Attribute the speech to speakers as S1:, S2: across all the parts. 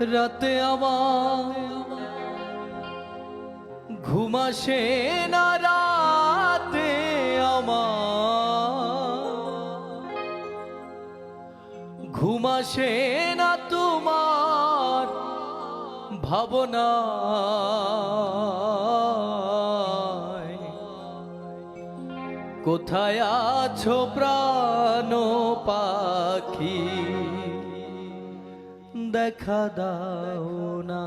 S1: রাতে আমার ঘুমাসে না রাতে আমার। ঘুমাসে না তোমার ভাবনা কোথায় আছো প্রাণ পাখি? দেখা দাও না।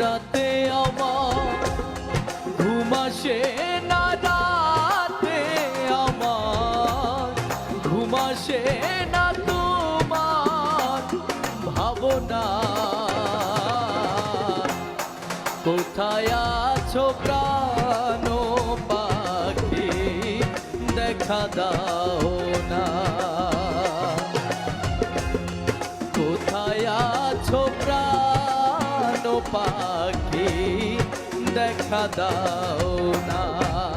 S1: রাতে আমার ঘুমাসে কোথায় আছো প্রাণ পাখি? দেখা দাও না। কোথায় আছো প্রাণ পাখি? দেখা দাও না।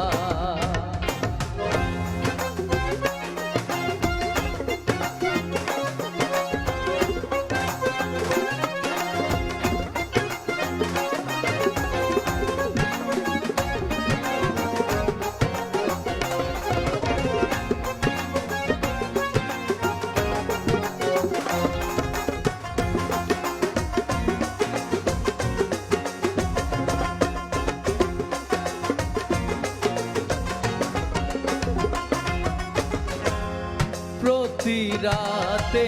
S1: প্রতি রাতে,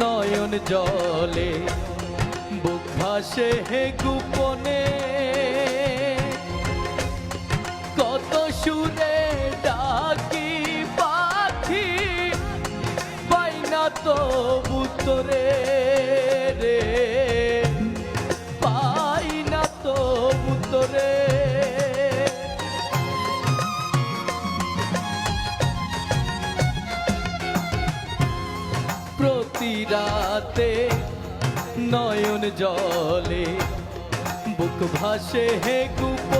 S1: নয়ন জলে। বুক ভাসে হে গোপনে। কত সুরে ডাকি পাখি, পাই না তো উত্তরে রাতে নয়ন জলে বুক ভাসে হে গোপনে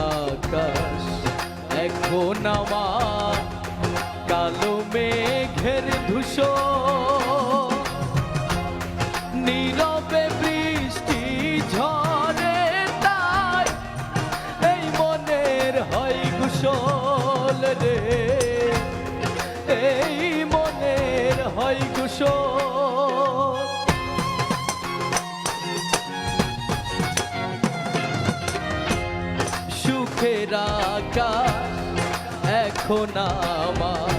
S1: আকাশ। এখন আমার কালো মেঘের ধূস নীরবে বৃষ্টি ঝরে তাই এই মনের কুশল রে। আকাশ এখন আমার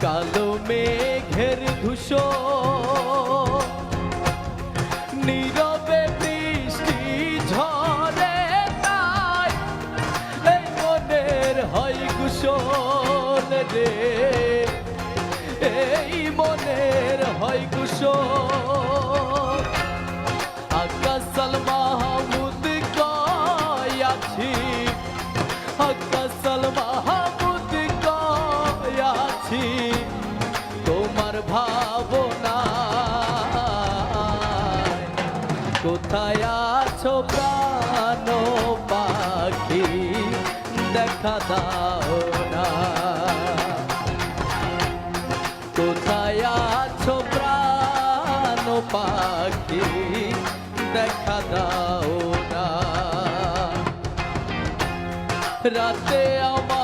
S1: কালো মেঘের ধূসর। রে। এই মনের হয় কুশল কয়াছি তোমার ভাবনা। কোথায় আছো প্রাণ পাখি? দেখা দাও না। কোথায় আছো প্রাণ পাখি? দেখা দাও না। রাতে আমার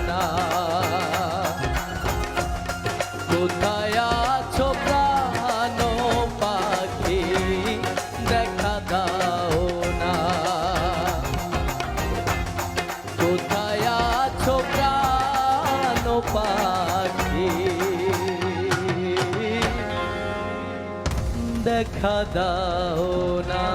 S1: দেখা দাও না।